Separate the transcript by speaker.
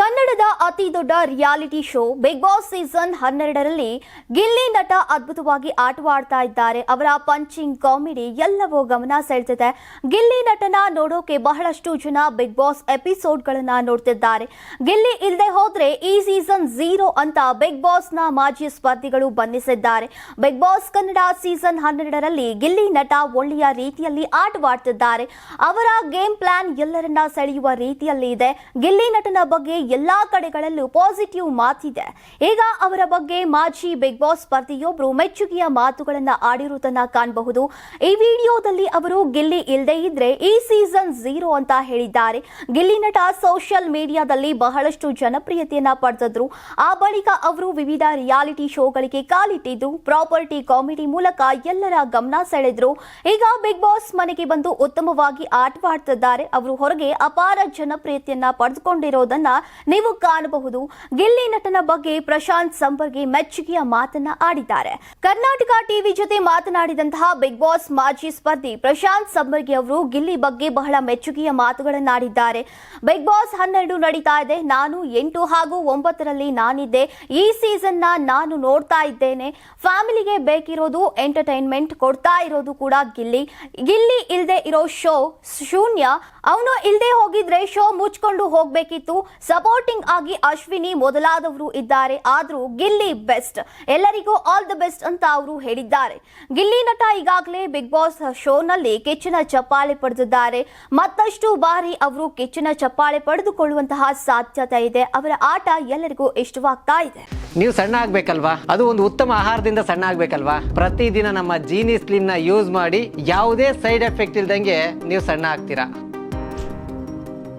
Speaker 1: ಕನ್ನಡದ ಅತಿ ದೊಡ್ಡ reality show Big Boss season ಹನ್ನೆರಡರಲ್ಲಿ ಗಿಲ್ಲಿ ನಟ ಅದ್ಭುತವಾಗಿ ಆಟವಾಡ್ತಾ ಇದ್ದಾರೆ. ಅವರ ಪಂಚಿಂಗ್ ಕಾಮಿಡಿ ಎಲ್ಲವೂ ಗಮನ ಸೆಳೆದಿದೆ. ಗಿಲ್ಲಿ ನಟನ ನೋಡೋಕೆ ಬಹಳಷ್ಟು ಜನ ಬಿಗ್ ಬಾಸ್ ಎಪಿಸೋಡ್ಗಳನ್ನು ನೋಡ್ತಿದ್ದಾರೆ. ಗಿಲ್ಲಿ ಇಲ್ಲದೆ ಹೋದ್ರೆ ಈ ಸೀಸನ್ ಝೀರೋ ಅಂತ ಬಿಗ್ ಬಾಸ್ನ ಮಾಜಿ ಸ್ಪರ್ಧಿಗಳು ಬಂಧಿಸಿದ್ದಾರೆ ಬಿಗ್ ಬಾಸ್ ಕನ್ನಡ ಸೀಸನ್ ಹನ್ನೆರಡರಲ್ಲಿ ಗಿಲ್ಲಿ ನಟ ಒಳ್ಳೆಯ ರೀತಿಯಲ್ಲಿ ಆಟವಾಡ್ತಿದ್ದಾರೆ. ಅವರ ಗೇಮ್ ಪ್ಲಾನ್ ಎಲ್ಲರನ್ನ ಸೆಳೆಯುವ ರೀತಿಯಲ್ಲಿ ಇದೆ ಗಿಲ್ಲಿ ನಟನ ಬಗ್ಗೆ ಎಲ್ಲಾ ಕಡೆಗಳಲ್ಲೂ ಪಾಸಿಟಿವ್ ಮಾತಿದೆ. ಈಗ ಅವರ ಬಗ್ಗೆ ಮಾಜಿ ಬಿಗ್ ಬಾಸ್ ಸ್ಪರ್ಧಿಯೊಬ್ಬರು ಮೆಚ್ಚುಗೆಯ ಮಾತುಗಳನ್ನು ಆಡಿರುವುದನ್ನ ಕಾಣಬಹುದು. ಈ ವಿಡಿಯೋದಲ್ಲಿ ಅವರು ಗಿಲ್ಲಿ ಇಲ್ಲದೆ ಇದ್ರೆ ಈ ಸೀಸನ್ ಝೀರೋ ಅಂತ ಹೇಳಿದ್ದಾರೆ. ಗಿಲ್ಲಿ ನಟ ಸೋಷಿಯಲ್ ಮೀಡಿಯಾದಲ್ಲಿ ಬಹಳಷ್ಟು ಜನಪ್ರಿಯತೆಯನ್ನ ಪಡೆದಿದ್ರು. ಆ ಬಳಿಕ ಅವರು ವಿವಿಧ ರಿಯಾಲಿಟಿ ಶೋಗಳಿಗೆ ಕಾಲಿಟ್ಟಿದ್ದು ಪ್ರಾಪರ್ಟಿ ಕಾಮಿಡಿ ಮೂಲಕ ಎಲ್ಲರ ಗಮನ ಸೆಳೆದ್ರು. ಈಗ ಬಿಗ್ ಬಾಸ್ ಮನೆಗೆ ಬಂದು ಉತ್ತಮವಾಗಿ ಆಟವಾಡ್ತಿದ್ದಾರೆ. ಅವರು ಹೊರಗೆ ಅಪಾರ ಜನಪ್ರಿಯತೆಯನ್ನ ಪಡೆದುಕೊಂಡಿರೋದನ್ನ ನೀವು ಕಾಣಬಹುದು. ಗಿಲ್ಲಿ ನಟನ ಬಗ್ಗೆ ಪ್ರಶಾಂತ್ ಸಂಬರ್ಗಿ ಮೆಚ್ಚುಗೆಯ ಮಾತನ್ನ ಆಡಿದ್ದಾರೆ. ಕರ್ನಾಟಕ ಟಿವಿ ಜೊತೆ ಮಾತನಾಡಿದಂತಹ ಬಿಗ್ ಬಾಸ್ ಮಾಜಿ ಸ್ಪರ್ಧಿ ಪ್ರಶಾಂತ್ ಸಂಬರ್ಗಿ ಅವರು ಗಿಲ್ಲಿ ಬಗ್ಗೆ ಬಹಳ ಮೆಚ್ಚುಗೆಯ ಮಾತುಗಳನ್ನಾಡಿದ್ದಾರೆ. ಬಿಗ್ ಬಾಸ್ ಹನ್ನೆರಡು ನಡೀತಾ ಇದೆ. ನಾನು ಎಂಟು ಹಾಗೂ ಒಂಬತ್ತರಲ್ಲಿ ನಾನಿದ್ದೆ. ಈ ಸೀಸನ್ ನಾನು ನೋಡ್ತಾ ಇದ್ದೇನೆ. ಫ್ಯಾಮಿಲಿಗೆ ಬೇಕಿರೋದು ಎಂಟರ್ಟೈನ್ಮೆಂಟ್ ಕೊಡ್ತಾ ಇರೋದು ಕೂಡ ಗಿಲ್ಲಿ. ಗಿಲ್ಲಿ ಇಲ್ಲದೆ ಇರೋ ಶೋ ಶೂನ್ಯ. ಅವನು ಇಲ್ಲದೆ ಹೋಗಿದ್ರೆ ಶೋ ಮುಚ್ಕೊಂಡು ಹೋಗ್ಬೇಕಿತ್ತು. ಸಪೋರ್ಟಿಂಗ್ ಆಗಿ ಅಶ್ವಿನಿ ಮೊದಲಾದವರು ಇದ್ದಾರೆ. ಆದರೂ ಗಿಲ್ಲಿ ಬೆಸ್ಟ್. ಎಲ್ಲರಿಗೂ ಆಲ್ ದ ಬೆಸ್ಟ್ ಅಂತ ಅವರು ಹೇಳಿದ್ದಾರೆ. ಗಿಲ್ಲಿ ನಟ ಈಗಾಗಲೇ ಬಿಗ್ ಬಾಸ್ ಶೋನಲ್ಲಿ ಕೆಚ್ಚಿನ ಚಪ್ಪಾಳೆ ಪಡೆದಿದ್ದಾರೆ. ಮತ್ತಷ್ಟು ಬಾರಿ ಅವರು ಕೆಚ್ಚಿನ ಚಪ್ಪಾಳೆ ಪಡೆದುಕೊಳ್ಳುವಂತಹ ಸಾಧ್ಯತೆ ಇದೆ. ಅವರ ಆಟ ಎಲ್ಲರಿಗೂ ಇಷ್ಟವಾಗ್ತಾ ಇದೆ.
Speaker 2: ನೀವು ಸಣ್ಣ ಆಗ್ಬೇಕಲ್ವಾ? ಅದು ಒಂದು ಉತ್ತಮ ಆಹಾರದಿಂದ ಸಣ್ಣ ಆಗ್ಬೇಕಲ್ವಾ? ಪ್ರತಿದಿನ ನಮ್ಮ ಜೀನಿ ಸ್ಲಿಮ್ನ ಯೂಸ್ ಮಾಡಿ ಯಾವುದೇ ಸೈಡ್ ಎಫೆಕ್ಟ್ ಇಲ್ದಂಗೆ ನೀವು ಸಣ್ಣ ಆಗ್ತೀರಾ?